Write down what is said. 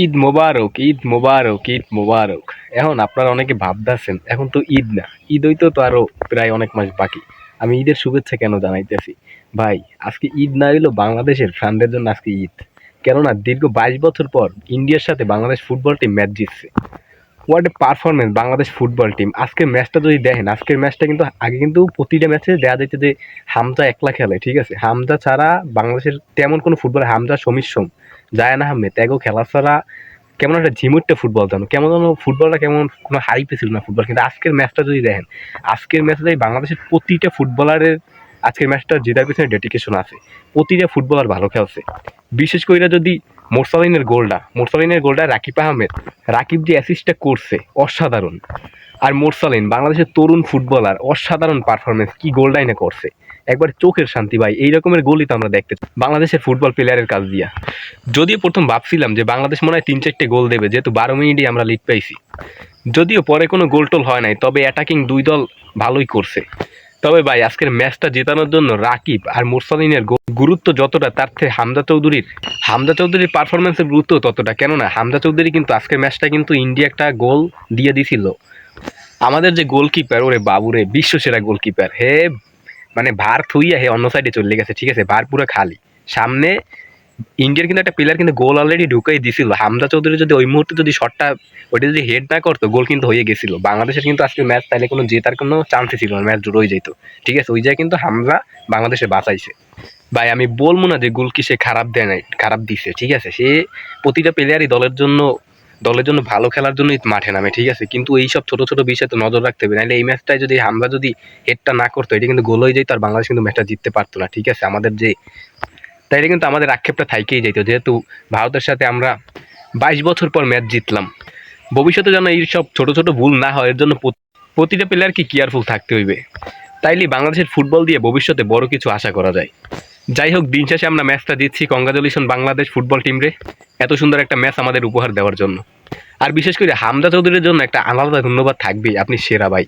ঈদ মোবারক ঈদ মোবারক ঈদ মোবারক। এখন আপনারা অনেকে ভাবতেছেন, এখন তো ঈদ না। ঈদ ওই তো আরও প্রায় অনেক মাস বাকি। আমি ঈদের শুভেচ্ছা কেন জানাইতেছি? ভাই, আজকে ঈদ না এলো বাংলাদেশের ফ্রান্ডের জন্য আজকে ঈদ। কেননা দীর্ঘ বাইশ বছর পর ইন্ডিয়ার সাথে বাংলাদেশ ফুটবল টিম ম্যাচ জিতছে। What performance Bangladesh football team আজকের ম্যাচটা যদি দেখেন, আজকের ম্যাচটা কিন্তু আগে কিন্তু প্রতিটা ম্যাচে দেওয়া যেত যে হামজা একলা খেলে, ঠিক আছে? হামজা ছাড়া বাংলাদেশের তেমন কোনো ফুটবল হামজা সমীর সোম, জায়ান আহমেদ, এগো খেলা ছাড়া কেমন একটা ঝিমুটটা ফুটবল জানো কেমন যেন ফুটবলটা কেমন কোনো হাইপে ছিল না ফুটবল কিন্তু আজকের ম্যাচটা যদি দেখেন, আজকের ম্যাচে বাংলাদেশের প্রতিটা ফুটবলারের আজকের ম্যাচটা জেতার পিছনে ডেডিকেশন আছে, প্রতিটা ফুটবলার ভালো খেলছে। বিশেষ করে যদি মোরসালিনের গোলটা মোরসালিনের গোলটা রাকিব আহমেদ। রাকিব যে অ্যাসিস্টটা করছে, অসাধারণ। আর মোরসালিন, বাংলাদেশের তরুণ ফুটবলার, অসাধারণ পারফরমেন্স কি গোলটাই না করছে। একবার চোখের শান্তি ভাই, এই রকমের গোলই তো আমরা দেখতে বাংলাদেশের ফুটবল প্লেয়ারের কাজ দিয়া। যদিও প্রথম ভাবছিলাম যে বাংলাদেশ মনে হয় তিন চারটে গোল দেবে, যেহেতু বারো মিনিটে আমরা লিড পাইছি যদিও পরে কোনো গোল টোল হয় নাই, তবে অ্যাটাকিং দুই দল ভালোই করছে। তবে ভাই, আজকের ম্যাচটা জেতানোর জন্য রাকিব আর মুরসালিনের গুরুত্ব যতটা, তার থেকে হামদা চৌধুরীর হামদা চৌধুরীর পারফরমেন্সের গুরুত্ব ততটা। কেননা হামদা চৌধুরী কিন্তু আজকের ম্যাচটা কিন্তু ইন্ডিয়া একটা গোল দিয়ে দিছিল। আমাদের যে গোলকিপার ওরে বাবুরে বিশ্ব সেরা গোলকিপার হে মানে ভার থুইয়া হে অন্য সাইডে চলে গেছে, ঠিক আছে? ভার পুরো খালি। সামনে ইন্ডিয়ার কিন্তু একটা প্লেয়ার কিন্তু গোল অলরেডি ঢুকাই দিছিল। হামজা চৌধুরী যদি ওই মুহূর্তে যদি শটটা ওইটা যদি হেড না করতো গোল কিন্তু হয়ে গেছিল। বাংলাদেশের কিন্তু আজকে ম্যাচ তাইলে কোনো জেতার কোনো চান্সই ছিল না ম্যাচ ড্র হয়ে যেত ঠিক আছে, ওই জায়গায় কিন্তু হামজা বাংলাদেশে বাঁচাইছে। ভাই, আমি বলব না যে গোল কি সে খারাপ দেয় নাই, খারাপ দিছে, ঠিক আছে? সে প্রতিটা প্লেয়ারই দলের জন্য দলের জন্য ভালো খেলার জন্যই মাঠে নামে, ঠিক আছে? কিন্তু এই সব ছোট ছোট বিষয়ে তো নজর রাখতে হবে। নাহলে এই ম্যাচটায় যদি হামজা যদি হেডটা না করতো, এটা কিন্তু গোল হয়ে যেত আর বাংলাদেশ কিন্তু ম্যাচটা জিততে পারতো না, ঠিক আছে? আমাদের যে তাই এটা কিন্তু আমাদের আক্ষেপটা থাইকেই যেত যেহেতু ভারতের সাথে আমরা বাইশ বছর পর ম্যাচ জিতলাম। ভবিষ্যতে যেন এই সব ছোট ছোট ভুল না হয়, এর জন্য প্রত- প্রতিটা প্লেয়ারকে কেয়ারফুল থাকতে হইবে। তাইলে বাংলাদেশের ফুটবল দিয়ে ভবিষ্যতে বড় কিছু আশা করা যায়। যাই হোক, দিন শেষে আমরা ম্যাচটা জিতছি। কংগ্রাচুলেশন বাংলাদেশ ফুটবল টিমরে এত সুন্দর একটা ম্যাচ আমাদের উপহার দেওয়ার জন্য। আর বিশেষ করে হামদা চৌধুরীর জন্য একটা আলাদা ধন্যবাদ থাকবেই। আপনি সেরা ভাই।